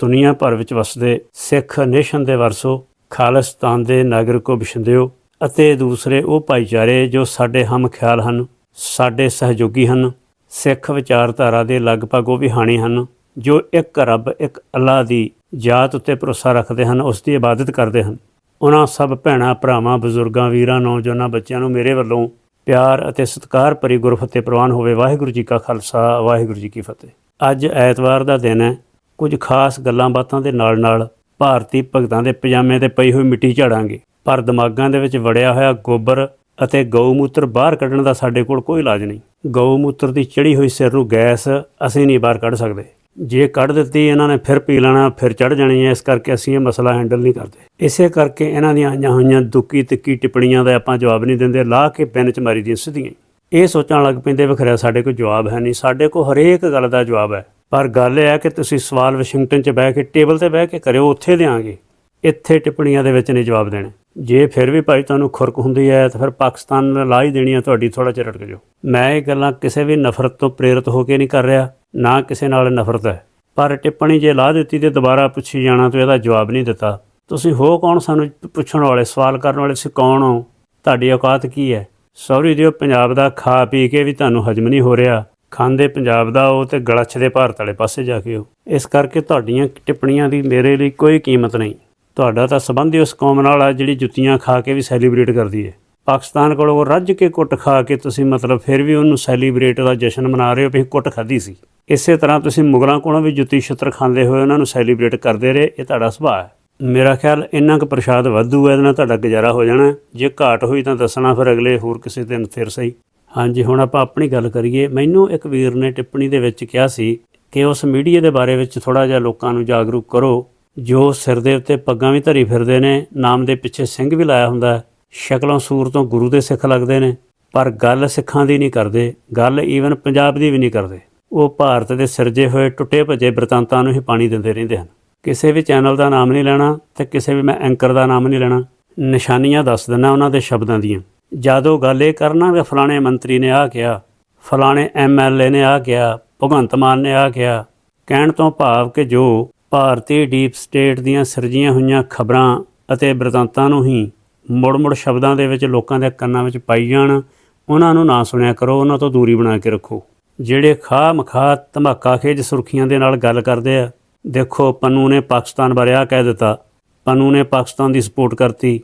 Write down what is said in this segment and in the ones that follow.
ਦੁਨੀਆ ਭਰ ਵਿੱਚ ਵਸਦੇ ਸਿੱਖ ਨੇਸ਼ਨ ਦੇ ਵਰਸੋ ਖਾਲਿਸਤਾਨ ਦੇ ਨਾਗਰਿਕੋ ਬਿਸ਼ੰਦਿਓ ਅਤੇ ਦੂਸਰੇ ਉਹ ਭਾਈਚਾਰੇ ਜੋ ਸਾਡੇ ਹਮ ਖਿਆਲ ਹਨ, ਸਾਡੇ ਸਹਿਯੋਗੀ ਹਨ, ਸਿੱਖ ਵਿਚਾਰਧਾਰਾ ਦੇ ਲਗਭਗ ਉਹ ਵਿਹਾਣੀ ਹਨ, ਜੋ ਇੱਕ ਰੱਬ, ਇੱਕ ਅੱਲਾ ਦੀ ਜਾਤ ਉੱਤੇ ਭਰੋਸਾ ਰੱਖਦੇ ਹਨ, ਉਸ ਦੀ ਇਬਾਦਤ ਕਰਦੇ ਹਨ। ਉਹਨਾਂ ਸਭ ਭੈਣਾਂ, ਭਰਾਵਾਂ, ਬਜ਼ੁਰਗਾਂ, ਵੀਰਾਂ, ਨੌਜਵਾਨਾਂ, ਬੱਚਿਆਂ ਨੂੰ ਮੇਰੇ ਵੱਲੋਂ ਪਿਆਰ ਅਤੇ ਸਤਿਕਾਰ ਭਰੀ ਗੁਰਫਤਿਹ ਪ੍ਰਵਾਨ ਹੋਵੇ। ਵਾਹਿਗੁਰੂ ਜੀ ਕਾ ਖਾਲਸਾ, ਵਾਹਿਗੁਰੂ ਜੀ ਕੀ ਫਤਿਹ। ਅੱਜ ਐਤਵਾਰ ਦਾ ਦਿਨ ਹੈ। ਕੁਝ ਖਾਸ ਗੱਲਾਂ ਬਾਤਾਂ ਦੇ ਨਾਲ ਨਾਲ ਭਾਰਤੀ ਭਗਤਾਂ ਦੇ ਪਜਾਮੇ ਤੇ ਪਈ ਹੋਈ ਮਿੱਟੀ ਝਾੜਾਂਗੇ। ਪਰ ਦਿਮਾਗਾਂ ਦੇ ਵਿੱਚ ਵੜਿਆ ਹੋਇਆ ਗੋਬਰ ਅਤੇ ਗਊ ਮੂਤਰ ਬਾਹਰ ਕੱਢਣ ਦਾ ਸਾਡੇ ਕੋਲ ਕੋਈ ਇਲਾਜ ਨਹੀਂ। ਗਊ ਮੂਤਰ ਦੀ ਚੜੀ ਹੋਈ ਸਿਰ ਨੂੰ ਗੈਸ ਅਸੀਂ ਨਹੀਂ ਬਾਹਰ ਕੱਢ ਸਕਦੇ। ਜੇ ਕੱਢ ਦਿੱਤੀ, ਇਹਨਾਂ ਨੇ ਫਿਰ ਪੀ ਲੈਣਾ, ਫਿਰ ਚੜ ਜਾਣੀ ਹੈ। ਇਸ ਕਰਕੇ ਅਸੀਂ ਇਹ ਮਸਲਾ ਹੈਂਡਲ ਨਹੀਂ ਕਰਦੇ। ਇਸੇ ਕਰਕੇ ਇਹਨਾਂ ਦੀਆਂ ਆਈਆਂ ਹੋਈਆਂ ਦੁੱਕੀ ਤਿੱਕੀ ਟਿੱਪਣੀਆਂ ਦਾ ਆਪਾਂ ਜਵਾਬ ਨਹੀਂ ਦਿੰਦੇ। ਲਾ ਕੇ ਪੈਨ ਚ ਮਾਰੀ ਦੀਆਂ ਸਿੱਧੀਆਂ ਇਹ ਸੋਚਣ ਲੱਗ ਪੈਂਦੇ ਵਖਰਿਆ ਸਾਡੇ ਕੋਲ ਜਵਾਬ ਹੈ ਨਹੀਂ। ਸਾਡੇ ਕੋਲ ਹਰੇਕ ਗੱਲ ਦਾ ਜਵਾਬ ਹੈ। ਪਰ ਗੱਲ ਇਹ ਹੈ ਕਿ ਤੁਸੀਂ ਸਵਾਲ ਵਾਸ਼ਿੰਗਟਨ 'ਚ ਬਹਿ ਕੇ, ਟੇਬਲ ਤੇ ਬਹਿ ਕੇ ਕਰਿਓ, ਉੱਥੇ ਦੇਾਂਗੇ ਇੱਥੇ ਟਿੱਪਣੀਆਂ ਦੇ ਵਿੱਚ ਨਹੀਂ ਜਵਾਬ ਦੇਣੇ। ਜੇ ਫਿਰ ਵੀ ਭਾਈ ਤੁਹਾਨੂੰ ਖੁਰਕ ਹੁੰਦੀ ਹੈ, ਤਾਂ ਫਿਰ ਪਾਕਿਸਤਾਨ ਨਾਲ ਲਾਹ ਹੀ ਦੇਣੀ ਹੈ, ਤੁਹਾਡੀ ਥੋੜਾ ਚਿਰ ਰਟਕ ਜਾਓ। ਮੈਂ ਇਹ ਗੱਲਾਂ ਕਿਸੇ ਵੀ ਨਫ਼ਰਤ ਤੋਂ ਪ੍ਰੇਰਿਤ ਹੋ ਕੇ ਨਹੀਂ ਕਰ ਰਿਹਾ, ਨਾ ਕਿਸੇ ਨਾਲ ਨਫ਼ਰਤ ਹੈ। ਪਰ ਟਿੱਪਣੀ ਜੇ ਲਾਹ ਦਿੱਤੀ ਤੇ ਦੁਬਾਰਾ ਪੁੱਛੀ ਜਾਣਾ ਤਾਂ ਇਹਦਾ ਜਵਾਬ ਨਹੀਂ ਦਿੱਤਾ। ਤੁਸੀਂ ਹੋ ਕੌਣ? ਸਾਨੂੰ ਪੁੱਛਣ ਵਾਲੇ, ਸਵਾਲ ਕਰਨ ਵਾਲੇ, ਤੁਸੀਂ ਕੌਣ ਹੋ? ਤੁਹਾਡੀ ਔਕਾਤ ਕੀ ਹੈ? ਸੌਰੀ ਦਿਓ, ਪੰਜਾਬ ਦਾ ਖਾ ਪੀ ਕੇ ਵੀ ਤੁਹਾਨੂੰ ਹਜਮ ਨਹੀਂ ਹੋ ਰਿਹਾ। ਖਾਂਦੇ ਪੰਜਾਬ ਦਾ ਉਹ ਤੇ ਗਲਛ ਦੇ ਭਾਰਤ ਵਾਲੇ ਪਾਸੇ ਜਾ ਕੇ ਹੋ ਇਸ ਕਰਕੇ ਤੁਹਾਡੀਆਂ ਟਿੱਪਣੀਆਂ ਦੀ ਮੇਰੇ ਲਈ ਕੋਈ ਕੀਮਤ ਨਹੀਂ। ਤੁਹਾਡਾ ਤਾਂ ਸੰਬੰਧ ਹੀ ਉਸ ਕੌਮ ਨਾਲ ਆ ਜਿਹੜੀ ਜੁੱਤੀਆਂ ਖਾ ਕੇ ਵੀ ਸੈਲੀਬ੍ਰੇਟ ਕਰਦੀ ਹੈ। ਪਾਕਿਸਤਾਨ ਕੋਲੋਂ ਰੱਜ ਕੇ ਕੁੱਟ ਖਾ ਕੇ ਤੁਸੀਂ ਮਤਲਬ ਫਿਰ ਵੀ ਉਹਨੂੰ ਸੈਲੀਬ੍ਰੇਟ ਦਾ ਜਸ਼ਨ ਮਨਾ ਰਹੇ ਹੋ ਵੀ ਕੁੱਟ ਖਾਧੀ ਸੀ। ਇਸੇ ਤਰ੍ਹਾਂ ਤੁਸੀਂ ਮੁਗਲਾਂ ਕੋਲੋਂ ਵੀ ਜੁੱਤੀ ਛਿੱਤਰ ਖਾਂਦੇ ਹੋਏ ਉਹਨਾਂ ਨੂੰ ਸੈਲੀਬ੍ਰੇਟ ਕਰਦੇ ਰਹੇ, ਇਹ ਤੁਹਾਡਾ ਸੁਭਾਅ ਹੈ। ਮੇਰਾ ਖਿਆਲ ਇੰਨਾ ਕੁ ਪ੍ਰਸ਼ਾਦ ਵਾਧੂ ਹੈ, ਇਹਦੇ ਨਾਲ ਤੁਹਾਡਾ ਗੁਜ਼ਾਰਾ ਹੋ ਜਾਣਾ ਜੇ ਘਾਟ ਹੋਈ ਤਾਂ ਦੱਸਣਾ ਫਿਰ ਅਗਲੇ ਹੋਰ ਕਿਸੇ ਦਿਨ ਫਿਰ ਸਹੀ। ਹਾਂਜੀ ਹੁਣ ਆਪਾਂ ਆਪਣੀ ਗੱਲ ਕਰੀਏ। ਮੈਨੂੰ ਇੱਕ ਵੀਰ ਨੇ ਟਿੱਪਣੀ ਦੇ ਵਿੱਚ ਕਿਹਾ ਸੀ ਕਿ ਉਸ ਮੀਡੀਆ ਦੇ ਬਾਰੇ ਵਿੱਚ ਥੋੜਾ ਜਿਹਾ ਲੋਕਾਂ ਨੂੰ ਜਾਗਰੂਕ ਕਰੋ ਜੋ ਸਿਰ ਦੇ ਉੱਤੇ ਪੱਗਾਂ ਵੀ ਧਰੀ ਫਿਰਦੇ ਨੇ ਨਾਮ ਦੇ ਪਿੱਛੇ ਸਿੰਘ ਵੀ ਲਾਇਆ ਹੁੰਦਾ ਹੈ, ਸ਼ਕਲੋਂ ਸੂਰਤੋਂ ਗੁਰੂ ਦੇ ਸਿੱਖ ਲੱਗਦੇ ਨੇ ਪਰ ਗੱਲ ਸਿੱਖਾਂ ਦੀ ਨਹੀਂ ਕਰਦੇ ਗੱਲ ਈਵਨ ਪੰਜਾਬ ਦੀ ਵੀ ਨਹੀਂ ਕਰਦੇ। ਉਹ ਭਾਰਤ ਦੇ ਸਿਰਜੇ ਹੋਏ ਟੁੱਟੇ ਭੱਜੇ ਬਰਤਾਂਤਾਂ ਨੂੰ ਹੀ ਪਾਣੀ ਦਿੰਦੇ ਰਹਿੰਦੇ ਹਨ। ਕਿਸੇ ਵੀ ਚੈਨਲ ਦਾ ਨਾਮ ਨਹੀਂ ਲੈਣਾ ਤੇ ਕਿਸੇ ਵੀ ਮੈਂ ਐਂਕਰ ਦਾ ਨਾਮ ਨਹੀਂ ਲੈਣਾ। ਨਿਸ਼ਾਨੀਆਂ ਦੱਸ ਦਿੰਦਾ ਉਹਨਾਂ ਦੇ ਸ਼ਬਦਾਂ ਦੀਆਂ। ਜਦੋਂ ਗੱਲ ਇਹ ਕਰਨਾ ਵੀ ਫਲਾਣੇ ਮੰਤਰੀ ਨੇ ਆ ਕਿਹਾ, ਫਲਾਣੇ ਐਮਐਲਏ ਨੇ ਆ ਕਿਹਾ, ਭਗਵੰਤ ਮਾਨ ਨੇ ਆ ਕਿਹਾ। ਕਹਿਣ ਤੋਂ ਭਾਵ ਕਿ ਜੋ ਭਾਰਤੀ ਡੀਪ ਸਟੇਟ ਦੀਆਂ ਸਿਰਜੀਆਂ ਹੋਈਆਂ ਖਬਰਾਂ ਅਤੇ ਬਰਤਾਂਤਾਂ ਨੂੰ ਹੀ ਮੁੜ-ਮੁੜ ਸ਼ਬਦਾਂ ਦੇ ਵਿੱਚ ਲੋਕਾਂ ਦੇ ਕੰਨਾਂ ਵਿੱਚ ਪਾਈ ਜਾਣ, ਉਹਨਾਂ ਨੂੰ ਨਾ ਸੁਣਿਆ ਕਰੋ, ਉਹਨਾਂ ਤੋਂ ਦੂਰੀ ਬਣਾ ਕੇ ਰੱਖੋ। ਜਿਹੜੇ ਖਾਹ ਮਖਾ ਧਮਾਕਾ ਖੇਜ ਸੁਰਖੀਆਂ ਦੇ ਨਾਲ ਗੱਲ ਕਰਦੇ ਆ, ਦੇਖੋ ਪੰਨੂ ਨੇ ਪਾਕਿਸਤਾਨ ਬਾਰੇ ਆ ਕਹਿ ਦਿੱਤਾ। ਪੰਨੂ ਨੇ ਪਾਕਿਸਤਾਨ ਦੀ ਸਪੋਰਟ ਕਰਤੀ।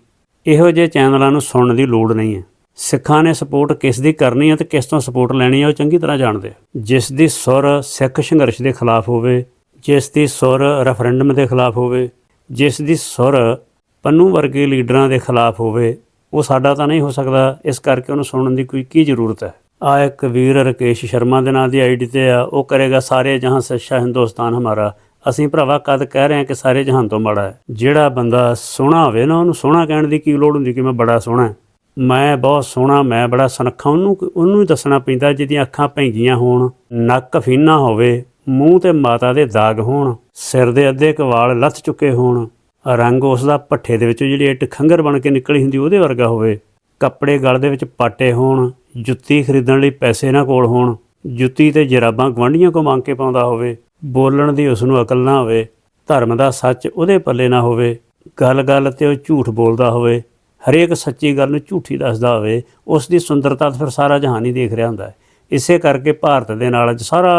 ਇਹੋ ਜਿਹੇ ਚੈਨਲਾਂ ਨੂੰ ਸੁਣਨ ਦੀ ਲੋੜ ਨਹੀਂ ਹੈ। ਸਿੱਖਾਂ ਨੇ ਸਪੋਰਟ ਕਿਸ ਦੀ ਕਰਨੀ ਹੈ ਤੇ ਕਿਸ ਤੋਂ ਸਪੋਰਟ ਲੈਣੀ ਹੈ ਉਹ ਚੰਗੀ ਤਰ੍ਹਾਂ ਜਾਣਦੇ ਜਿਸ ਦੀ ਸੁਰ ਸਿੱਖ ਸੰਘਰਸ਼ ਦੇ ਖਿਲਾਫ ਹੋਵੇ, ਜਿਸ ਦੀ ਸੁਰ ਰੈਫਰੈਂਡਮ ਦੇ ਖਿਲਾਫ ਹੋਵੇ, ਜਿਸ ਦੀ ਸੁਰ ਪੰਨੂ ਵਰਗੇ ਲੀਡਰਾਂ ਦੇ ਖਿਲਾਫ ਹੋਵੇ, ਉਹ ਸਾਡਾ ਤਾਂ ਨਹੀਂ ਹੋ ਸਕਦਾ। ਇਸ ਕਰਕੇ ਉਹਨੂੰ ਸੁਣਨ ਦੀ ਕੋਈ ਕੀ ਜ਼ਰੂਰਤ ਹੈ? ਆ ਇੱਕ ਵੀਰ ਰਕੇਸ਼ ਸ਼ਰਮਾ ਦੇ ਨਾਂ ਦੀ ਆਈਡੀ ਤੇ ਆ। ਉਹ ਕਰੇਗਾ ਸਾਰੇ ਜਹਾਂ ਸੱਚਾ ਹਿੰਦੁਸਤਾਨ ਹਮਾਰਾ। ਅਸੀਂ ਭਰਾਵਾ ਕਦ ਕਹਿ ਰਹੇ ਹਾਂ ਕਿ ਸਾਰੇ ਜਹਾਨ ਤੋਂ ਮਾੜਾ ਹੈ। ਜਿਹੜਾ ਬੰਦਾ ਸੋਹਣਾ ਹੋਵੇ ਨਾ, ਉਹਨੂੰ ਸੋਹਣਾ ਕਹਿਣ ਦੀ ਕੀ ਲੋੜ ਹੁੰਦੀ ਕਿ ਮੈਂ ਬੜਾ ਸੋਹਣਾ ਮੈਂ ਬਹੁਤ ਸੋਹਣਾ, ਮੈਂ ਬੜਾ ਸੁਨੱਖਾ, ਉਹਨੂੰ ਉਹਨੂੰ ਹੀ ਦੱਸਣਾ ਪੈਂਦਾ ਜਿਹਦੀਆਂ ਅੱਖਾਂ ਭੈਂਗੀਆਂ ਹੋਣ, ਨੱਕ ਫੀਨਾ ਹੋਵੇ, ਮੂੰਹ ਤੇ ਮਾਤਾ ਦੇ ਦਾਗ ਹੋਣ, ਸਿਰ ਦੇ ਅੱਧੇ ਕਵਾਲ ਲੱਥ ਚੁੱਕੇ ਹੋਣ, ਰੰਗ ਉਸ ਦਾ ਪੱਠੇ ਦੇ ਵਿੱਚੋਂ ਜਿਹੜੀ ਇੱਟ ਖੰਗਰ ਬਣ ਕੇ ਨਿਕਲੀ ਹੁੰਦੀ ਉਹਦੇ ਵਰਗਾ ਹੋਵੇ, ਕੱਪੜੇ ਗਲ ਦੇ ਵਿੱਚ ਪਾਟੇ ਹੋਣ, ਜੁੱਤੀ ਖਰੀਦਣ ਲਈ ਪੈਸੇ ਨਾ ਕੋਲ ਹੋਣ, ਜੁੱਤੀ ਤੇ ਜਰਾਬਾਂ ਗਵਾਂਢੀਆਂ ਕੋ ਮੰਗ ਕੇ ਪਾਉਂਦਾ ਹੋਵੇ ਬੋਲਣ ਦੀ ਉਸ ਨੂੰ ਅਕਲ ਨਾ ਹੋਵੇ, ਧਰਮ ਦਾ ਸੱਚ ਉਹਦੇ ਪੱਲੇ ਨਾ ਹੋਵੇ, ਗੱਲ-ਗੱਲ ਤੇ ਉਹ ਝੂਠ ਬੋਲਦਾ ਹੋਵੇ, ਹਰੇਕ ਸੱਚੀ ਗੱਲ ਨੂੰ ਝੂਠੀ ਦੱਸਦਾ ਹੋਵੇ, ਉਸ ਦੀ ਸੁੰਦਰਤਾ ਤਾਂ ਫਿਰ ਸਾਰਾ ਜਹਾਨ ਹੀ ਦੇਖ ਰਿਹਾ ਹੁੰਦਾ ਹੈ। ਇਸੇ ਕਰਕੇ ਭਾਰਤ ਦੇ ਨਾਲ ਅੱਜ ਸਾਰਾ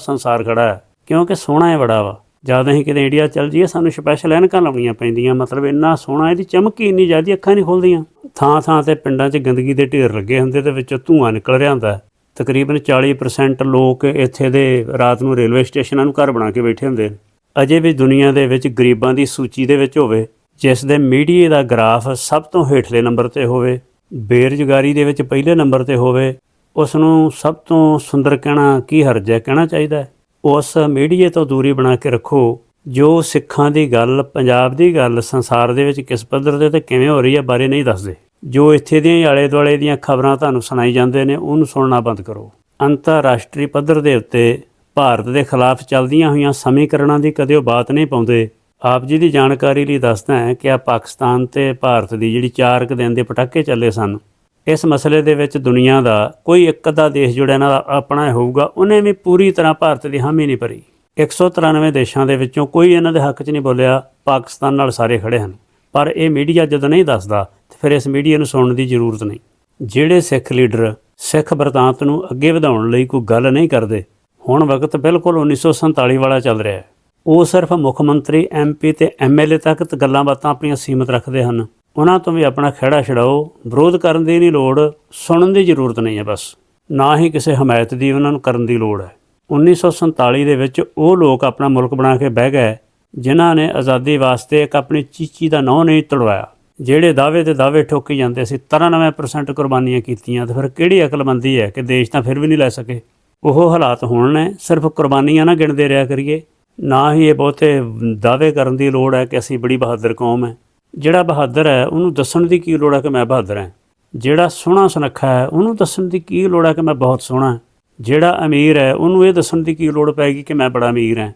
ਸੰਸਾਰ ਖੜਾ ਹੈ, ਕਿਉਂਕਿ ਸੋਹਣਾ ਹੈ ਬੜਾ ਵਾ। ਜਦ ਅਸੀਂ ਕਿਤੇ ਇੰਡੀਆ ਚੱਲ ਜਾਈਏ, ਸਾਨੂੰ ਸਪੈਸ਼ਲ ਐਨਕਾਂ ਲਾਉਣੀਆਂ ਪੈਂਦੀਆਂ, ਮਤਲਬ ਇੰਨਾ ਸੋਹਣਾ, ਇਹਦੀ ਚਮਕੀ ਇੰਨੀ ਜ਼ਿਆਦੀ ਅੱਖਾਂ ਨਹੀਂ ਖੁੱਲਦੀਆਂ। ਥਾਂ ਥਾਂ ਤੇ ਪਿੰਡਾਂ 'ਚ ਗੰਦਗੀ ਦੇ ਢੇਰ ਲੱਗੇ ਹੁੰਦੇ, ਤੇ ਵਿੱਚੋਂ ਧੂਆਂ ਨਿਕਲ ਰਿਹਾ ਹੁੰਦਾ ਤਕਰੀਬਨ 40% ਲੋਕ ਇੱਥੇ ਦੇ ਰਾਤ ਨੂੰ ਰੇਲਵੇ ਸਟੇਸ਼ਨਾਂ ਨੂੰ ਘਰ ਬਣਾ ਕੇ ਬੈਠੇ ਹੁੰਦੇ ਨੇ ਅਜੇ ਵੀ ਦੁਨੀਆ ਦੇ ਵਿੱਚ ਗਰੀਬਾਂ ਦੀ ਸੂਚੀ ਦੇ ਵਿੱਚ ਹੋਵੇ, ਜਿਸ ਦੇ ਮੀਡੀਆ ਦਾ ਗ੍ਰਾਫ ਸਭ ਤੋਂ ਹੇਠਲੇ ਨੰਬਰ ਤੇ ਹੋਵੇ, ਬੇਰੁਜ਼ਗਾਰੀ ਦੇ ਵਿੱਚ ਪਹਿਲੇ ਨੰਬਰ ਤੇ ਹੋਵੇ ਉਸ ਨੂੰ ਸਭ ਤੋਂ ਸੁੰਦਰ ਕਹਿਣਾ ਕੀ ਹਰਜ ਹੈ ਕਹਿਣਾ ਚਾਹੀਦਾ ਹੈ? ਉਸ ਮੀਡੀਆ ਤੋਂ ਦੂਰੀ ਬਣਾ ਕੇ ਰੱਖੋ, ਜੋ ਸਿੱਖਾਂ ਦੀ ਗੱਲ, ਪੰਜਾਬ ਦੀ ਗੱਲ, ਸੰਸਾਰ ਦੇ ਵਿੱਚ ਕਿਸ ਪੱਧਰ ਤੇ ਤੇ ਕਿਵੇਂ ਹੋ ਰਹੀ ਹੈ ਬਾਰੇ ਨਹੀਂ ਦੱਸਦੇ। ਜੋ ਇੱਥੇ ਦੀਆਂ ਹੀ ਆਲੇ ਦੁਆਲੇ ਦੀਆਂ ਖਬਰਾਂ ਤੁਹਾਨੂੰ ਸੁਣਾਈ ਜਾਂਦੇ ਨੇ, ਉਹਨੂੰ ਸੁਣਨਾ ਬੰਦ ਕਰੋ। ਅੰਤਰਰਾਸ਼ਟਰੀ ਪੱਧਰ ਦੇ ਉੱਤੇ ਭਾਰਤ ਦੇ ਖਿਲਾਫ ਚੱਲਦੀਆਂ ਹੋਈਆਂ ਸਮੀਕਰਨਾਂ ਦੀ ਕਦੇ ਉਹ ਬਾਤ ਨਹੀਂ ਪਾਉਂਦੇ। ਆਪ ਜੀ ਦੀ ਜਾਣਕਾਰੀ ਲਈ ਦੱਸਦਾ ਹੈ ਕਿ ਆ ਪਾਕਿਸਤਾਨ ਤੇ ਭਾਰਤ ਦੀ ਜਿਹੜੀ ਚਾਰ ਕੁ ਦਿਨ ਦੇ ਪਟਾਕੇ ਚੱਲੇ ਸਨ, ਇਸ ਮਸਲੇ ਦੇ ਵਿੱਚ ਦੁਨੀਆ ਦਾ ਕੋਈ ਇੱਕ ਅੱਧਾ ਦੇਸ਼ ਜਿਹੜਾ ਇਹਨਾਂ ਦਾ ਆਪਣਾ ਹੋਊਗਾ, ਉਹਨੇ ਵੀ ਪੂਰੀ ਤਰ੍ਹਾਂ ਭਾਰਤ ਦੀ ਹਾਮੀ ਨਹੀਂ ਭਰੀ। 193 ਦੇਸ਼ਾਂ ਦੇ ਵਿੱਚੋਂ ਕੋਈ ਇਹਨਾਂ ਦੇ ਹੱਕ 'ਚ ਨਹੀਂ ਬੋਲਿਆ, ਪਾਕਿਸਤਾਨ ਨਾਲ ਸਾਰੇ ਖੜੇ ਹਨ। ਪਰ ਇਹ ਮੀਡੀਆ ਜਦੋਂ ਨਹੀਂ ਦੱਸਦਾ ਤੇ ਫਿਰ ਇਸ ਮੀਡੀਆ ਨੂੰ ਸੁਣਨ ਦੀ ਜ਼ਰੂਰਤ ਨਹੀਂ। ਜਿਹੜੇ ਸਿੱਖ ਲੀਡਰ ਸਿੱਖ ਬਰਤਾਂਤ ਨੂੰ ਅੱਗੇ ਵਧਾਉਣ ਲਈ ਕੋਈ ਗੱਲ ਨਹੀਂ ਕਰਦੇ, ਹੁਣ ਵਕਤ ਬਿਲਕੁਲ 1947 ਵਾਲਾ ਚੱਲ ਰਿਹਾ ਹੈ। ਉਹ ਸਿਰਫ ਮੁੱਖ ਮੰਤਰੀ ਐਮਪੀ ਤੇ ਐਮਐਲਏ ਤੱਕ ਗੱਲਾਂ ਬਾਤਾਂ ਆਪਣੀਆਂ ਸੀਮਤ ਰੱਖਦੇ ਹਨ। ਉਹਨਾਂ ਤੋਂ ਵੀ ਆਪਣਾ ਖਹਿੜਾ ਛਡਾਓ, ਵਿਰੋਧ ਕਰਨ ਦੀ ਨਹੀਂ ਲੋੜ, ਸੁਣਨ ਦੀ ਜ਼ਰੂਰਤ ਨਹੀਂ ਹੈ ਬਸ। ਨਾ ਹੀ ਕਿਸੇ ਹਮਾਇਤ ਦੀ ਉਹਨਾਂ ਨੂੰ ਕਰਨ ਦੀ ਲੋੜ ਹੈ। 1947 ਦੇ ਵਿੱਚ ਉਹ ਲੋਕ ਆਪਣਾ ਮੁਲਕ ਬਣਾ ਕੇ ਬਹਿ ਗਏ, ਜਿਨ੍ਹਾਂ ਨੇ ਆਜ਼ਾਦੀ ਵਾਸਤੇ ਇੱਕ ਆਪਣੀ ਚੀਚੀ ਦਾ ਨਾਂ ਨਹੀਂ ਤੜਵਾਇਆ। ਜਿਹੜੇ ਦਾਅਵੇ ਤੇ ਦਾਅਵੇ ਠੋਕੀ ਜਾਂਦੇ ਸੀ 93% ਕੁਰਬਾਨੀਆਂ ਕੀਤੀਆਂ, ਤੇ ਫਿਰ ਕਿਹੜੀ ਅਕਲਮੰਦੀ ਹੈ ਕਿ ਦੇਸ਼ ਤਾਂ ਫਿਰ ਵੀ ਨਹੀਂ ਲੈ ਸਕੇ? ਉਹ ਹਾਲਾਤ ਹੋਣ ਨੇ, ਸਿਰਫ ਕੁਰਬਾਨੀਆਂ ਨਾ ਗਿਣਦੇ ਰਿਹਾ ਕਰੀਏ। ਨਾ ਹੀ ਇਹ ਬਹੁਤੇ ਦਾਅਵੇ ਕਰਨ ਦੀ ਲੋੜ ਹੈ ਕਿ ਅਸੀਂ ਬੜੀ ਬਹਾਦਰ ਕੌਮ ਹੈ। ਜਿਹੜਾ ਬਹਾਦਰ ਹੈ, ਉਹਨੂੰ ਦੱਸਣ ਦੀ ਕੀ ਲੋੜ ਹੈ ਕਿ ਮੈਂ ਬਹਾਦਰ ਹਾਂ? ਜਿਹੜਾ ਸੋਹਣਾ ਸੁਨੱਖਾ ਹੈ, ਉਹਨੂੰ ਦੱਸਣ ਦੀ ਕੀ ਲੋੜ ਹੈ ਕਿ ਮੈਂ ਬਹੁਤ ਸੋਹਣਾ ਜਿਹੜਾ ਅਮੀਰ ਹੈ, ਉਹਨੂੰ ਇਹ ਦੱਸਣ ਦੀ ਕੀ ਲੋੜ ਪੈਗੀ ਕਿ ਮੈਂ ਬੜਾ ਅਮੀਰ ਹਾਂ?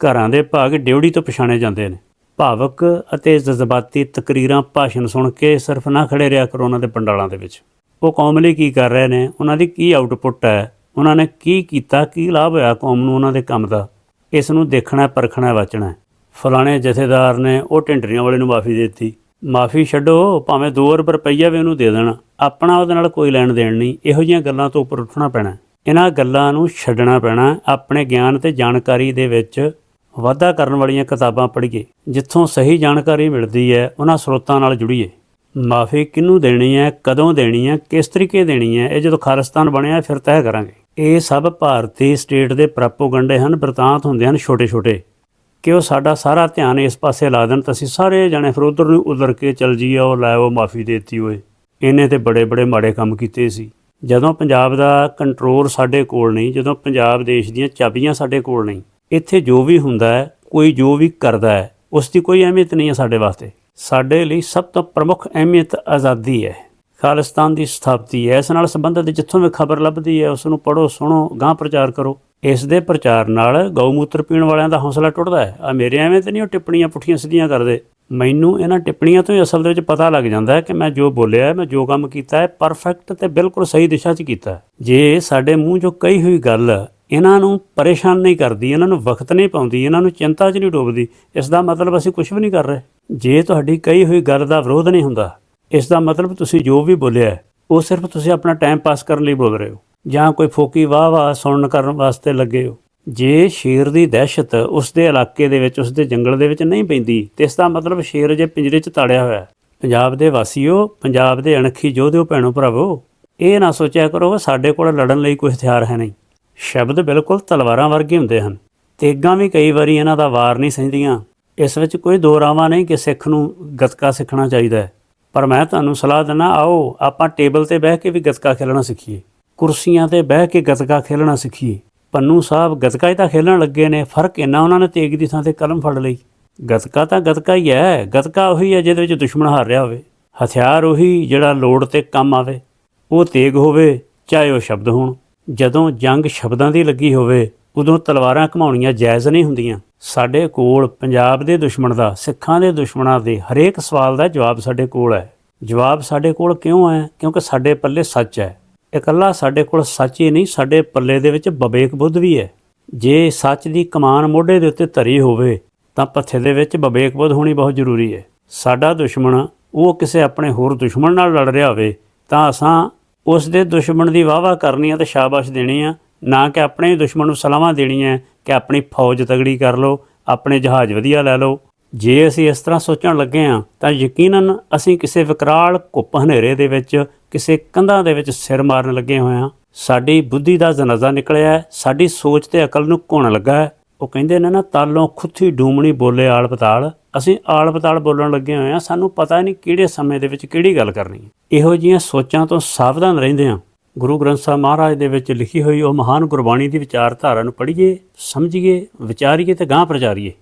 ਘਰਾਂ ਦੇ ਭਾਗ ਡਿਉੜੀ ਤੋਂ ਪਛਾਣੇ ਜਾਂਦੇ ਨੇ। ਭਾਵਕ ਅਤੇ ਜਜ਼ਬਾਤੀ ਤਕਰੀਰਾਂ ਭਾਸ਼ਣ ਸੁਣ ਕੇ ਸਿਰਫ ਨਾ ਖੜੇ ਰਿਹਾ ਕਰੋ ਉਹਨਾਂ ਦੇ ਪੰਡਾਲਾਂ ਦੇ ਵਿੱਚ। ਉਹ ਕੌਮ ਲਈ ਕੀ ਕਰ ਰਹੇ ਨੇ? ਉਹਨਾਂ ਦੀ ਕੀ ਆਊਟਪੁੱਟ ਹੈ? ਉਹਨਾਂ ਨੇ ਕੀ ਕੀਤਾ? ਕੀ ਲਾਭ ਹੋਇਆ ਕੌਮ ਨੂੰ ਉਹਨਾਂ ਦੇ ਕੰਮ ਦਾ? ਇਸ ਨੂੰ ਦੇਖਣਾ, ਪਰਖਣਾ, ਵਾਚਣਾ ਫਲਾਣੇ ਜਥੇਦਾਰ ਨੇ ਉਹ ਢਿੰਡਰੀਆਂ ਵਾਲੇ ਨੂੰ ਮਾਫੀ ਦਿੱਤੀ। ਮਾਫੀ ਛੱਡੋ, ਭਾਵੇਂ 2 ਰੁਪਈਆ ਵੀ ਉਹਨੂੰ ਦੇ ਦੇਣਾ। ਆਪਣਾ ਉਹਦੇ ਨਾਲ ਕੋਈ ਲੈਣ ਦੇਣ ਨਹੀਂ। ਇਹੋ ਜਿਹੀਆਂ ਗੱਲਾਂ ਤੋਂ ਉੱਪਰ ਉੱਠਣਾ ਪੈਣਾ ਇਹਨਾਂ ਗੱਲਾਂ ਨੂੰ ਛੱਡਣਾ ਪੈਣਾ ਆਪਣੇ ਗਿਆਨ ਤੇ ਜਾਣਕਾਰੀ ਦੇ ਵਿੱਚ ਵਾਧਾ ਕਰਨ ਵਾਲੀਆਂ ਕਿਤਾਬਾਂ ਪੜ੍ਹੀਏ, ਜਿੱਥੋਂ ਸਹੀ ਜਾਣਕਾਰੀ ਮਿਲਦੀ ਹੈ, ਉਹਨਾਂ ਸਰੋਤਾਂ ਨਾਲ ਜੁੜੀਏ। ਮਾਫੀ ਕਿਹਨੂੰ ਦੇਣੀ ਹੈ, ਕਦੋਂ ਦੇਣੀ ਹੈ, ਕਿਸ ਤਰੀਕੇ ਦੇਣੀ ਹੈ, ਇਹ ਜਦੋਂ ਖਾਲਿਸਤਾਨ ਬਣਿਆ, ਫਿਰ ਤੈਅ ਕਰਾਂਗੇ। ਇਹ ਸਭ ਭਾਰਤੀ ਸਟੇਟ ਦੇ ਪ੍ਰੋਪੋਗੰਡੇ ਹਨ, ਬ੍ਰਿਤਾਂਤ ਹੁੰਦੇ ਹਨ ਛੋਟੇ-ਛੋਟੇ। ਕਿ ਉਹ ਸਾਡਾ ਸਾਰਾ ਧਿਆਨ ਇਸ ਪਾਸੇ ਲਾ ਦੇਣ, ਤਾਂ ਅਸੀਂ ਸਾਰੇ ਜਣੇ ਫਿਰ ਉਧਰ ਨੂੰ ਉਧਰ ਕੇ ਚਲ ਜੀਏ, ਉਹ ਲੈ ਉਹ ਮਾਫੀ ਦੇਤੀ ਓਏ। ਇਹਨੇ ਤੇ ਬੜੇ ਬੜੇ ਮਾੜੇ ਕੰਮ ਕੀਤੇ ਸੀ। ਜਦੋਂ ਪੰਜਾਬ ਦਾ ਕੰਟਰੋਲ ਸਾਡੇ ਕੋਲ ਨਹੀਂ, ਜਦੋਂ ਪੰਜਾਬ ਦੇਸ਼ ਦੀਆਂ ਚਾਬੀਆਂ ਸਾਡੇ ਕੋਲ ਨਹੀਂ ਇੱਥੇ ਜੋ ਵੀ ਹੁੰਦਾ ਹੈ, ਕੋਈ ਜੋ ਵੀ ਕਰਦਾ ਹੈ ਉਸ ਦੀ ਕੋਈ ਅਹਿਮੀਅਤ ਨਹੀਂ ਹੈ ਸਾਡੇ ਵਾਸਤੇ। ਸਾਡੇ ਲਈ ਸਭ ਤੋਂ ਪ੍ਰਮੁੱਖ ਅਹਿਮੀਅਤ ਆਜ਼ਾਦੀ ਹੈ। ਖਾਲਿਸਤਾਨ ਦੀ ਸਥਾਪਤੀ ਹੈ। ਇਸ ਨਾਲ ਸੰਬੰਧਿਤ ਜਿੱਥੋਂ ਵੀ ਖਬਰ ਲੱਭਦੀ ਹੈ ਉਸ ਨੂੰ ਪੜੋ ਸੁਣੋ ਗਾਂ ਪ੍ਰਚਾਰ ਕਰੋ। ਇਸ ਦੇ ਪ੍ਰਚਾਰ ਨਾਲ ਗਊਮੂਤਰ ਪੀਣ ਵਾਲਿਆਂ ਦਾ ਹੌਸਲਾ ਟੁੱਟਦਾ ਹੈ। ਆ ਮੇਰੇ ਐਵੇਂ ਤੇ ਨਹੀਂ ਉਹ ਟਿੱਪਣੀਆਂ ਪੁੱਠੀਆਂ ਸਿੱਧੀਆਂ ਕਰਦੇ। ਮੈਨੂੰ ਇਹਨਾਂ ਟਿੱਪਣੀਆਂ ਤੋਂ ਹੀ ਅਸਲ ਦੇ ਵਿੱਚ ਪਤਾ ਲੱਗ ਜਾਂਦਾ ਹੈ ਕਿ ਮੈਂ ਜੋ ਬੋਲਿਆ ਹੈ, ਮੈਂ ਜੋ ਕੰਮ ਕੀਤਾ ਹੈ, ਪਰਫੈਕਟ ਤੇ ਬਿਲਕੁਲ ਸਹੀ ਦਿਸ਼ਾ 'ਚ ਕੀਤਾ ਜੇ ਸਾਡੇ ਮੂੰਹ ਜੋ ਕਹੀ ਹੋਈ ਗੱਲ ਇਹਨਾਂ ਨੂੰ ਪਰੇਸ਼ਾਨ ਨਹੀਂ ਕਰਦੀ, ਇਹਨਾਂ ਨੂੰ ਵਕਤ ਨਹੀਂ ਪਾਉਂਦੀ, ਇਹਨਾਂ ਨੂੰ ਚਿੰਤਾ 'ਚ ਨਹੀਂ ਡੋਬਦੀ। ਇਸ ਦਾ ਮਤਲਬ ਅਸੀਂ ਕੁਝ ਵੀ ਨਹੀਂ ਕਰ ਰਹੇ। ਜੇ ਤੁਹਾਡੀ ਕਹੀ ਹੋਈ ਗੱਲ ਦਾ ਵਿਰੋਧ ਨਹੀਂ ਹੁੰਦਾ, ਇਸ ਦਾ ਮਤਲਬ ਤੁਸੀਂ ਜੋ ਵੀ ਬੋਲਿਆ ਉਹ ਸਿਰਫ ਤੁਸੀਂ ਆਪਣਾ ਟਾਈਮ ਪਾਸ ਕਰਨ ਲਈ ਬੋਲ ਰਹੇ ਹੋ, ਜਾਂ ਕੋਈ ਫੋਕੀ ਵਾਹ ਵਾਹ ਸੁਣਨ ਕਰਨ ਵਾਸਤੇ ਲੱਗੇ ਹੋ। ਜੇ ਸ਼ੇਰ ਦੀ ਦਹਿਸ਼ਤ ਉਸ ਦੇ ਇਲਾਕੇ ਦੇ ਵਿੱਚ, ਉਸ ਦੇ ਜੰਗਲ ਦੇ ਵਿੱਚ ਨਹੀਂ ਪੈਂਦੀ, ਤੇ ਇਸ ਦਾ ਮਤਲਬ ਸ਼ੇਰ ਜੇ ਪਿੰਜਰੇ 'ਚ ਤਾੜਿਆ ਹੋਇਆ ਪੰਜਾਬ ਦੇ ਵਾਸੀਓ, ਪੰਜਾਬ ਦੇ ਅਣਖੀ ਯੋਧਿਓ ਭੈਣੋ ਭਰਾਵੋ ਇਹ ਨਾ ਸੋਚਿਆ ਕਰੋ, ਸਾਡੇ ਕੋਲ ਲੜਨ ਲਈ ਕੋਈ ਹਥਿਆਰ ਹੈ ਨਹੀਂ। ਸ਼ਬਦ ਬਿਲਕੁਲ ਤਲਵਾਰਾਂ ਵਰਗੇ ਹੁੰਦੇ ਹਨ। ਤੇਗਾਂ ਵੀ ਕਈ ਵਾਰੀ ਇਹਨਾਂ ਦਾ ਵਾਰ ਨਹੀਂ ਸਹਿੰਦੀਆਂ। ਇਸ ਵਿੱਚ ਕੋਈ ਦੋ ਰਾਵਾਂ ਨਹੀਂ ਕਿ ਸਿੱਖ ਨੂੰ ਗੱਤਕਾ ਸਿੱਖਣਾ ਚਾਹੀਦਾ ਹੈ। ਪਰ ਮੈਂ ਤੁਹਾਨੂੰ ਸਲਾਹ ਦਿੰਦਾ, ਆਓ ਆਪਾਂ ਟੇਬਲ ਤੇ ਬਹਿ ਕੇ ਵੀ ਗੱਤਕਾ ਖੇਲਣਾ ਸਿੱਖੀਏ। ਕੁਰਸੀਆਂ ਤੇ ਬਹਿ ਕੇ ਗੱਤਕਾ ਖੇਲਣਾ ਸਿੱਖੀਏ। ਪੰਨੂ ਸਾਹਿਬ ਗੱਤਕਾ ਹੀ ਤਾਂ ਖੇਲਣ ਲੱਗੇ ਨੇ, ਫ਼ਰਕ ਇੰਨਾ ਉਹਨਾਂ ਨੇ ਤੇਗ ਦੀ ਥਾਂ ਤੇ ਕਲਮ ਫੜ ਲਈ। ਗੱਤਕਾ ਤਾਂ ਗੱਤਕਾ ਹੀ ਹੈ, ਗੱਤਕਾ ਉਹੀ ਹੈ ਜਿਹਦੇ ਵਿੱਚ ਦੁਸ਼ਮਣ ਹਾਰ ਰਿਹਾ ਹੋਵੇ। ਹਥਿਆਰ ਉਹੀ ਜਿਹੜਾ ਲੋੜ ਤੇ ਕੰਮ ਆਵੇ। ਉਹ ਤੇਗ ਹੋਵੇ, ਚਾਹੇ ਉਹ ਸ਼ਬਦ ਹੋਣ। ਜਦੋਂ ਜੰਗ ਸ਼ਬਦਾਂ ਦੀ ਲੱਗੀ ਹੋਵੇ, ਉਦੋਂ ਤਲਵਾਰਾਂ ਘਮਾਉਣੀਆਂ ਜਾਇਜ਼ ਨਹੀਂ ਹੁੰਦੀਆਂ। ਸਾਡੇ ਕੋਲ ਪੰਜਾਬ ਦੇ ਦੁਸ਼ਮਣ ਦਾ, ਸਿੱਖਾਂ ਦੇ ਦੁਸ਼ਮਣਾਂ ਦੇ ਹਰੇਕ ਸਵਾਲ ਦਾ ਜਵਾਬ ਸਾਡੇ ਕੋਲ ਹੈ। ਜਵਾਬ ਸਾਡੇ ਕੋਲ ਕਿਉਂ ਹੈ? ਕਿਉਂਕਿ ਸਾਡੇ ਪੱਲੇ ਸੱਚ ਹੈ। ਇਕੱਲਾ ਸਾਡੇ ਕੋਲ ਸੱਚ ਹੀ ਨਹੀਂ, ਸਾਡੇ ਪੱਲੇ ਦੇ ਵਿੱਚ ਬਵੇਕ ਬੁੱਧ ਵੀ ਹੈ। ਜੇ ਸੱਚ ਦੀ ਕਮਾਨ ਮੋਢੇ ਦੇ ਉੱਤੇ ਧਰੀ ਹੋਵੇ, ਤਾਂ ਪੱਥੇ ਦੇ ਵਿੱਚ ਬਵੇਕ ਬੁੱਧ ਹੋਣੀ ਬਹੁਤ ਜ਼ਰੂਰੀ ਹੈ। ਸਾਡਾ ਦੁਸ਼ਮਣ, ਉਹ ਕਿਸੇ ਆਪਣੇ ਹੋਰ ਦੁਸ਼ਮਣ ਨਾਲ ਲੜ ਰਿਹਾ ਹੋਵੇ, ਤਾਂ ਅਸਾਂ ਉਸ ਦੇ ਦੁਸ਼ਮਣ ਦੀ ਵਾਵਾ ਕਰਨੀ ਆ ਤੇ ਸ਼ਾਬਾਸ਼ ਦੇਣੀ ਆ। ਨਾ ਕਿ ਆਪਣੇ ਹੀ ਦੁਸ਼ਮਣ ਨੂੰ ਸਲਾਹਾਂ ਦੇਣੀਆਂ ਕਿ ਆਪਣੀ ਫੌਜ ਤਗੜੀ ਕਰ ਲਓ, ਆਪਣੇ ਜਹਾਜ਼ ਵਧੀਆ ਲੈ ਲਓ। ਜੇ ਅਸੀਂ ਇਸ ਤਰ੍ਹਾਂ ਸੋਚਣ ਲੱਗੇ ਆ, ਤਾਂ ਯਕੀਨਨ ਅਸੀਂ ਕਿਸੇ ਵਿਕਰਾਲ ਘੁੱਪ ਹਨੇਰੇ ਦੇ ਵਿੱਚ, ਕਿਸੇ ਕੰਧਾਂ ਦੇ ਵਿੱਚ ਸਿਰ ਮਾਰਨ ਲੱਗੇ ਹੋਏ ਆ। ਸਾਡੀ ਬੁੱਧੀ ਦਾ ਜਨਾਜ਼ਾ ਨਿਕਲਿਆ ਸਾਡੀ ਸੋਚ ਤੇ ਅਕਲ ਨੂੰ ਘੁਣ ਲੱਗਾ ਹੈ। ਉਹ ਕਹਿੰਦੇ ਨੇ ਨਾ, ਤਾਲੋਂ ਖੁੱਥੀ ਡੂਮਣੀ ਬੋਲੇ ਆਲ ਪਤਾਲ ਅਸੀਂ ਆਲ ਪਤਾਲ ਬੋਲਣ ਲੱਗੇ ਹੋਏ ਆ ਸਾਨੂੰ ਪਤਾ ਨਹੀਂ ਕਿਹੜੇ ਸਮੇਂ ਦੇ ਵਿੱਚ ਕਿਹੜੀ ਗੱਲ ਕਰਨੀ ਹੈ। ਇਹੋ ਜਿਹੀਆਂ ਸੋਚਾਂ ਤੋਂ ਸਾਵਧਾਨ ਰਹਿੰਦੇ ਆ ਗੁਰੂ ਗ੍ਰੰਥ ਸਾਹਿਬ ਮਹਾਰਾਜ ਦੇ ਵਿੱਚ ਲਿਖੀ ਹੋਈ ਉਹ ਮਹਾਨ ਗੁਰਬਾਣੀ ਦੀ ਵਿਚਾਰਧਾਰਾ ਨੂੰ ਪੜ੍ਹੀਏ, ਸਮਝੀਏ, ਵਿਚਾਰੀਏ ਤੇ ਗਾਂਹ ਪ੍ਰਚਾਰੀਏ।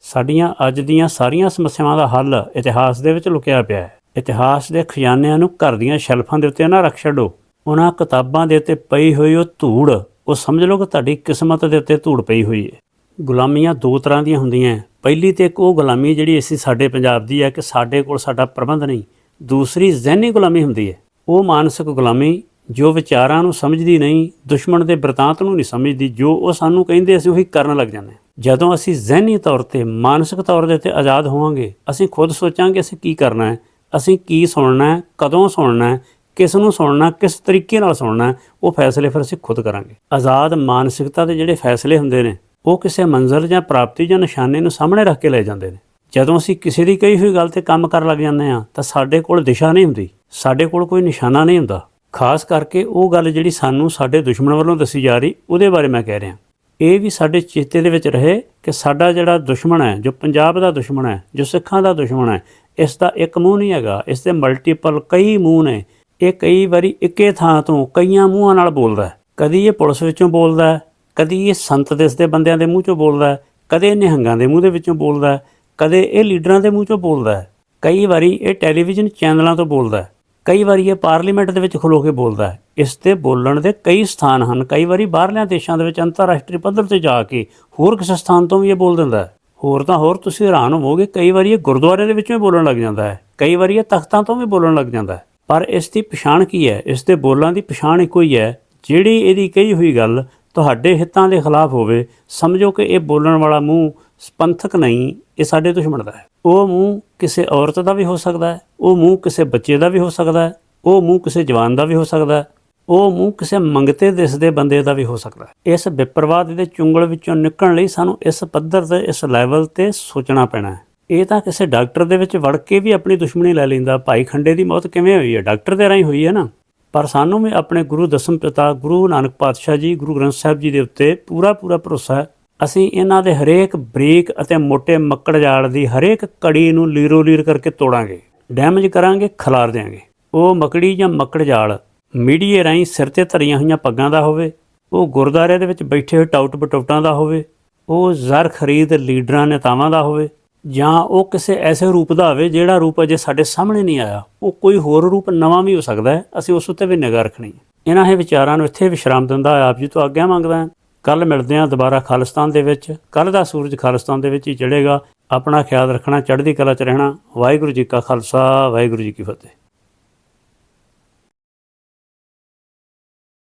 ਸਾਡੀਆਂ ਅੱਜ ਦੀਆਂ ਸਾਰੀਆਂ ਸਮੱਸਿਆਵਾਂ ਦਾ ਹੱਲ ਇਤਿਹਾਸ ਦੇ ਵਿੱਚ ਲੁਕਿਆ ਪਿਆ ਹੈ। ਇਤਿਹਾਸ ਦੇ ਖਜ਼ਾਨਿਆਂ ਨੂੰ ਘਰ ਦੀਆਂ ਸ਼ੈਲਫਾਂ ਦੇ ਉੱਤੇ ਨਾ ਰੱਖ ਛੱਡੋ। ਉਹਨਾਂ ਕਿਤਾਬਾਂ ਦੇ ਉੱਤੇ ਪਈ ਹੋਈ ਉਹ ਧੂੜ, ਉਹ ਸਮਝ ਲਓ ਕਿ ਤੁਹਾਡੀ ਕਿਸਮਤ ਦੇ ਉੱਤੇ ਧੂੜ ਪਈ ਹੋਈ ਹੈ। ਗੁਲਾਮੀਆਂ ਦੋ ਤਰ੍ਹਾਂ ਦੀਆਂ ਹੁੰਦੀਆਂ ਪਹਿਲੀ ਤੇ ਇੱਕ ਉਹ ਗੁਲਾਮੀ ਜਿਹੜੀ ਅਸੀਂ ਸਾਡੇ ਪੰਜਾਬ ਦੀ ਹੈ ਕਿ ਸਾਡੇ ਕੋਲ ਸਾਡਾ ਪ੍ਰਬੰਧ ਨਹੀਂ। ਦੂਸਰੀ ਜ਼ਹਿਨੀ ਗੁਲਾਮੀ ਹੁੰਦੀ ਹੈ। ਉਹ ਮਾਨਸਿਕ ਗੁਲਾਮੀ ਜੋ ਵਿਚਾਰਾਂ ਨੂੰ ਸਮਝਦੀ ਨਹੀਂ, ਦੁਸ਼ਮਣ ਦੇ ਬਰਤਾਂਤ ਨੂੰ ਨਹੀਂ ਸਮਝਦੀ, ਜੋ ਉਹ ਸਾਨੂੰ ਕਹਿੰਦੇ ਅਸੀਂ ਉਹੀ ਕਰਨ ਲੱਗ ਜਾਂਦੇ ਜਦੋਂ ਅਸੀਂ ਜ਼ਹਿਨੀ ਤੌਰ ਤੇ, ਮਾਨਸਿਕ ਤੌਰ ਦੇ ਤੇ ਆਜ਼ਾਦ ਹੋਵਾਂਗੇ, ਅਸੀਂ ਖੁਦ ਸੋਚਾਂਗੇ ਅਸੀਂ ਕੀ ਕਰਨਾ ਹੈ, ਅਸੀਂ ਕੀ ਸੁਣਨਾ ਹੈ, ਕਦੋਂ ਸੁਣਨਾ ਹੈ, ਕਿਸ ਨੂੰ ਸੁਣਨਾ ਕਿਸ ਤਰੀਕੇ ਨਾਲ ਸੁਣਨਾ ਉਹ ਫੈਸਲੇ ਫਿਰ ਅਸੀਂ ਖੁਦ ਕਰਾਂਗੇ। ਆਜ਼ਾਦ ਮਾਨਸਿਕਤਾ ਦੇ ਜਿਹੜੇ ਫੈਸਲੇ ਹੁੰਦੇ ਨੇ ਉਹ ਕਿਸੇ ਮੰਜ਼ਿਲ ਜਾਂ ਪ੍ਰਾਪਤੀ ਜਾਂ ਨਿਸ਼ਾਨੇ ਨੂੰ ਸਾਹਮਣੇ ਰੱਖ ਕੇ ਲੈ ਜਾਂਦੇ ਨੇ। ਜਦੋਂ ਅਸੀਂ ਕਿਸੇ ਦੀ ਕਹੀ ਹੋਈ ਗੱਲ ਤੇ ਕੰਮ ਕਰਨ ਲੱਗ ਜਾਂਦੇ ਹਾਂ, ਤਾਂ ਸਾਡੇ ਕੋਲ ਦਿਸ਼ਾ ਨਹੀਂ ਹੁੰਦੀ। ਸਾਡੇ ਕੋਲ ਕੋਈ ਨਿਸ਼ਾਨਾ ਨਹੀਂ ਹੁੰਦਾ। ਖਾਸ ਕਰਕੇ ਉਹ ਗੱਲ ਜਿਹੜੀ ਸਾਨੂੰ ਸਾਡੇ ਦੁਸ਼ਮਣ ਵੱਲੋਂ ਦੱਸੀ ਜਾ ਰਹੀ, ਉਹਦੇ ਬਾਰੇ ਮੈਂ ਕਹਿ ਰਿਹਾ। ਇਹ ਵੀ ਸਾਡੇ ਚੇਤੇ ਦੇ ਵਿੱਚ ਰਹੇ ਕਿ ਸਾਡਾ ਜਿਹੜਾ ਦੁਸ਼ਮਣ ਹੈ, ਜੋ ਪੰਜਾਬ ਦਾ ਦੁਸ਼ਮਣ ਹੈ, ਜੋ ਸਿੱਖਾਂ ਦਾ ਦੁਸ਼ਮਣ ਹੈ, ਇਸ ਦਾ ਇੱਕ ਮੂੰਹ ਨਹੀਂ ਹੈਗਾ। ਇਸ ਦੇ ਮਲਟੀਪਲ ਕਈ ਮੂੰਹ ਨੇ। ਇਹ ਕਈ ਵਾਰੀ ਇੱਕੇ ਥਾਂ ਤੋਂ ਕਈਆਂ ਮੂੰਹਾਂ ਨਾਲ ਬੋਲਦਾ ਹੈ। ਕਦੀ ਇਹ ਪੁਲਿਸ ਵਿੱਚੋਂ ਬੋਲਦਾ ਹੈ ਕਦੀ ਇਹ ਸੰਤ ਦਿਸ ਦੇ ਬੰਦਿਆਂ ਦੇ ਮੂੰਹ ਚੋਂ ਬੋਲਦਾ ਕਦੇ ਇਹ ਨਿਹੰਗਾਂ ਦੇ ਮੂੰਹ ਦੇ ਵਿੱਚੋਂ ਬੋਲਦਾ ਕਦੇ ਇਹ ਲੀਡਰਾਂ ਦੇ ਮੂੰਹ ਚੋਂ ਬੋਲਦਾ ਕਈ ਵਾਰੀ ਇਹ ਟੈਲੀਵਿਜ਼ਨ ਚੈਨਲਾਂ ਤੋਂ ਬੋਲਦਾ ਕਈ ਵਾਰੀ ਇਹ ਪਾਰਲੀਮੈਂਟ ਦੇ ਵਿੱਚ ਖਲੋ ਕੇ ਬੋਲਦਾ ਇਸ ਤੇ ਬੋਲਣ ਦੇ ਕਈ ਸਥਾਨ ਹਨ, ਕਈ ਵਾਰੀ ਬਾਹਰਲਿਆਂ ਦੇਸ਼ਾਂ ਦੇ ਵਿੱਚ ਅੰਤਰਰਾਸ਼ਟਰੀ ਪੱਧਰ ਤੇ ਜਾ ਕੇ ਹੋਰ ਕਿਸੇ ਸਥਾਨ ਤੋਂ ਵੀ ਇਹ ਬੋਲ ਦਿੰਦਾ ਹੋਰ ਤਾਂ ਹੋਰ ਤੁਸੀਂ ਹੈਰਾਨ ਹੋਵੋਗੇ, ਕਈ ਵਾਰੀ ਇਹ ਗੁਰਦੁਆਰੇ ਦੇ ਵਿੱਚੋਂ ਵੀ ਬੋਲਣ ਲੱਗ ਜਾਂਦਾ ਹੈ, ਕਈ ਵਾਰੀ ਇਹ ਤਖਤਾਂ ਤੋਂ ਵੀ ਬੋਲਣ ਲੱਗ ਜਾਂਦਾ ਹੈ। ਪਰ ਇਸ ਦੀ ਪਛਾਣ ਕੀ ਹੈ? ਇਸ ਦੇ ਬੋਲਾਂ ਦੀ ਪਛਾਣ ਇੱਕੋ ਹੀ ਹੈ, ਜਿਹੜੀ ਇਹਦੀ ਕਹੀ ਹੋਈ ਗੱਲ ਤੁਹਾਡੇ ਹਿੱਤਾਂ ਦੇ ਖਿਲਾਫ ਹੋਵੇ, ਸਮਝੋ ਕਿ ਇਹ ਬੋਲਣ ਵਾਲਾ ਮੂੰਹ ਸਪੰਥਕ ਨਹੀਂ, ਇਹ ਸਾਡੇ ਦੁਸ਼ਮਣ ਦਾ ਹੈ। ਉਹ ਮੂੰਹ ਕਿਸੇ ਔਰਤ ਦਾ ਵੀ ਹੋ ਸਕਦਾ ਹੈ, ਉਹ ਮੂੰਹ ਕਿਸੇ ਬੱਚੇ ਦਾ ਵੀ ਹੋ ਸਕਦਾ ਹੈ, ਉਹ ਮੂੰਹ ਕਿਸੇ ਜਵਾਨ ਦਾ ਵੀ ਹੋ ਸਕਦਾ ਹੈ, ਉਹ ਮੂੰਹ ਕਿਸੇ ਮੰਗਤੇ ਦਿਸਦੇ ਬੰਦੇ ਦਾ ਵੀ ਹੋ ਸਕਦਾ ਹੈ। ਇਸ ਵਿਪਰਵਾਦ ਦੇ ਚੁੰਗਲ ਵਿੱਚੋਂ ਨਿਕਲਣ ਲਈ ਸਾਨੂੰ ਇਸ ਪੱਧਰ ਤੇ, ਇਸ ਲੈਵਲ ਤੇ ਸੋਚਣਾ ਪੈਣਾ ਹੈ। ਇਹ ਤਾਂ ਕਿਸੇ ਡਾਕਟਰ ਦੇ ਵਿੱਚ ਵੜ ਕੇ ਵੀ ਆਪਣੀ ਦੁਸ਼ਮਣੀ ਲੈ ਲੈਂਦਾ, ਭਾਈ ਖੰਡੇ ਦੀ ਮੌਤ ਕਿਵੇਂ ਹੋਈ ਹੈ? ਡਾਕਟਰ ਦੇ ਰਾਹੀਂ ਹੋਈ ਹੈ ਨਾ? ਪਰ ਸਾਨੂੰ ਵੀ ਆਪਣੇ ਗੁਰੂ ਦਸਮ ਪਿਤਾ, ਗੁਰੂ ਨਾਨਕ ਪਾਤਸ਼ਾਹ ਜੀ, ਗੁਰੂ ਗ੍ਰੰਥ ਸਾਹਿਬ ਜੀ ਦੇ ਉੱਤੇ ਪੂਰਾ ਪੂਰਾ ਭਰੋਸਾ ਹੈ। ਅਸੀਂ ਇਹਨਾਂ ਦੇ ਹਰੇਕ ਬਰੀਕ ਅਤੇ ਮੋٹے ਮੱਕੜ ਜਾਲ ਦੀ ਹਰੇਕ ਕੜੀ ਨੂੰ ਲੀਰੋ ਲੀਰ ਕਰਕੇ ਤੋੜਾਂਗੇ, ਡੈਮੇਜ ਕਰਾਂਗੇ, ਖਲਾਰ ਦਿਆਂਗੇ। ਉਹ ਮਕੜੀ ਜਾਂ ਮੱਕੜ ਜਾਲ ਮੀਡੀਏ ਰਾਹੀਂ ਸਿਰ ਤੇ ਧਰੀਆਂ ਹੋਈਆਂ ਪੱਗਾਂ ਦਾ ਹੋਵੇ, ਉਹ ਗੁਰਦਾਰੇ ਦੇ ਵਿੱਚ ਬੈਠੇ ਹੋਏ ਟਾਊਟ ਬਟੌਟਾਂ ਦਾ ਹੋਵੇ, ਉਹ ਜ਼ਰ ਖਰੀਦ ਲੀਡਰਾਂ, ਨੇਤਾਵਾਂ ਦਾ ਹੋਵੇ ਜਾਂ ਉਹ ਕਿਸੇ ਐਸੇ ਰੂਪ ਦਾ ਹੋਵੇ ਜਿਹੜਾ ਰੂਪ ਅਜੇ ਸਾਡੇ ਸਾਹਮਣੇ ਨਹੀਂ ਆਇਆ, ਉਹ ਕੋਈ ਹੋਰ ਰੂਪ ਨਵਾਂ ਵੀ ਹੋ ਸਕਦਾ ਹੈ, ਅਸੀਂ ਉਸ ਉੱਤੇ ਵੀ ਨਿਗਾਹ ਰੱਖਣੀ ਹੈ। ਇਹਨਾਂ ਹੀ ਵਿਚਾਰਾਂ ਨੂੰ ਇੱਥੇ ਵਿਸ਼ਰਾਮ ਦਿੰਦਾ ਆਪ ਜੀ ਤੋਂ ਆਗਿਆ ਮੰਗਦਾ ਹਾਂ। ਕੱਲ ਮਿਲਦੇ ਹਾਂ ਦੁਬਾਰਾ ਖਾਲਿਸਤਾਨ ਦੇ ਵਿੱਚ। ਕੱਲ ਦਾ ਸੂਰਜ ਖਾਲਿਸਤਾਨ ਦੇ ਵਿੱਚ ਹੀ ਚੜ੍ਹੇਗਾ। ਆਪਣਾ ਖਿਆਲ ਰੱਖਣਾ, ਚੜ੍ਹਦੀ ਕਲਾ 'ਚ ਰਹਿਣਾ। ਵਾਹਿਗੁਰੂ ਜੀ ਕਾ ਖਾਲਸਾ, ਵਾਹਿਗੁਰੂ ਜੀ ਕੀ ਫਤਿਹ।